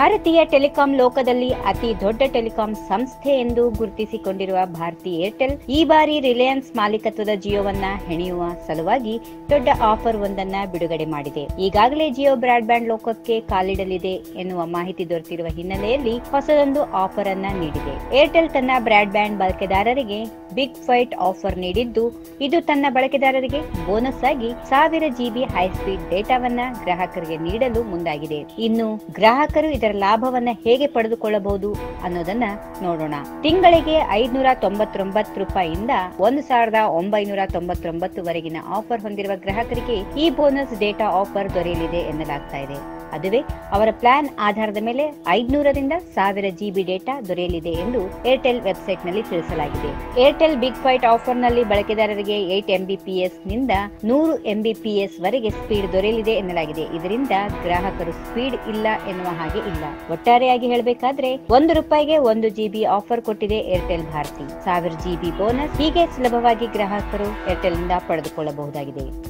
ಭಾರತೀಯ ಟೆಲಿಕಾಂ ಲೋಕದಲ್ಲಿ ಅತಿ ದೊಡ್ಡ ಟೆಲಿಕಾಂ ಸಂಸ್ಥೆ ಎಂದು ಗುರುತಿಸಿಕೊಂಡಿರುವ ಭಾರತಿ ಏರ್ಟೆಲ್ ಈ ಬಾರಿ ರಿಲಯನ್ಸ್ ಮಾಲೀಕತ್ವದ ಜಿಯೋವನ್ನ ಹೆಣೆಯುವ ಸಲುವಾಗಿ ದೊಡ್ಡ ಆಫರ್ ಒಂದನ್ನ ಬಿಡುಗಡೆ ಮಾಡಿದೆ. ಈಗಾಗಲೇ ಜಿಯೋ ಬ್ರಾಡ್ಬ್ಯಾಂಡ್ ಲೋಕಕ್ಕೆ ಕಾಲಿಡಲಿದೆ ಎನ್ನುವ ಮಾಹಿತಿ ದೊರೆತಿರುವ ಹಿನ್ನೆಲೆಯಲ್ಲಿ ಹೊಸದೊಂದು ಆಫರ್ ಅನ್ನ ನೀಡಿದೆ. ಏರ್ಟೆಲ್ ತನ್ನ ಬ್ರಾಡ್ಬ್ಯಾಂಡ್ ಬಳಕೆದಾರರಿಗೆ ಬಿಗ್ ಫೈಟ್ ಆಫರ್ ನೀಡಿದ್ದು, ಇದು ತನ್ನ ಬಳಕೆದಾರರಿಗೆ ಬೋನಸ್ ಆಗಿ ಸಾವಿರ ಜಿಬಿ ಹೈ ಸ್ಪೀಡ್ ಡೇಟಾವನ್ನ ಗ್ರಾಹಕರಿಗೆ ನೀಡಲು ಮುಂದಾಗಿದೆ. ಇನ್ನು ಗ್ರಾಹಕರು ಇದರ ಲಾಭವನ್ನ ಹೇಗೆ ಪಡೆದುಕೊಳ್ಳಬಹುದು ಅನ್ನೋದನ್ನ ನೋಡೋಣ. ತಿಂಗಳಿಗೆ ಐದ್ನೂರ ತೊಂಬತ್ತೊಂಬತ್ತು ರೂಪಾಯಿಯಿಂದ ಒಂದು ಸಾವಿರದ ಒಂಬೈನೂರ ತೊಂಬತ್ತೊಂಬತ್ತು ವರೆಗಿನ ಆಫರ್ ಹೊಂದಿರುವ ಗ್ರಾಹಕರಿಗೆ ಈ ಬೋನಸ್ ಡೇಟಾ ಆಫರ್ ದೊರೆಯಲಿದೆ ಎನ್ನಲಾಗ್ತಾ ಇದೆ. ಅದುವೇ ಅವರ ಪ್ಲಾನ್ ಆಧಾರದ ಮೇಲೆ ಐದ್ನೂರರಿಂದ ಸಾವಿರ ಜಿಬಿ ಡೇಟಾ ದೊರೆಯಲಿದೆ ಎಂದು ಏರ್ಟೆಲ್ ವೆಬ್ಸೈಟ್ನಲ್ಲಿ ತಿಳಿಸಲಾಗಿದೆ. ಏರ್ಟೆಲ್ ಬಿಗ್ ಫೈಟ್ ಆಫರ್ನಲ್ಲಿ ಬಳಕೆದಾರರಿಗೆ ಏಟ್ ಎಂಬಿಪಿಎಸ್ನಿಂದ ನೂರು ಎಂಬಿಪಿಎಸ್ ವರೆಗೆ ಸ್ಪೀಡ್ ದೊರೆಯಲಿದೆ ಎನ್ನಲಾಗಿದೆ. ಇದರಿಂದ ಗ್ರಾಹಕರು ಸ್ಪೀಡ್ ಇಲ್ಲ ಎನ್ನುವ ಹಾಗೆ ಇಲ್ಲ. ಒಟ್ಟಾರೆಯಾಗಿ ಹೇಳಬೇಕಾದ್ರೆ ಒಂದು ರೂಪಾಯಿಗೆ ಒಂದು ಜಿಬಿ ಆಫರ್ ಕೊಟ್ಟಿದೆ ಏರ್ಟೆಲ್ ಭಾರತಿ. ಸಾವಿರ ಜಿಬಿ ಬೋನಸ್ ಹೀಗೆ ಸುಲಭವಾಗಿ ಗ್ರಾಹಕರು ಏರ್ಟೆಲ್ನಿಂದ ಪಡೆದುಕೊಳ್ಳಬಹುದಾಗಿದೆ.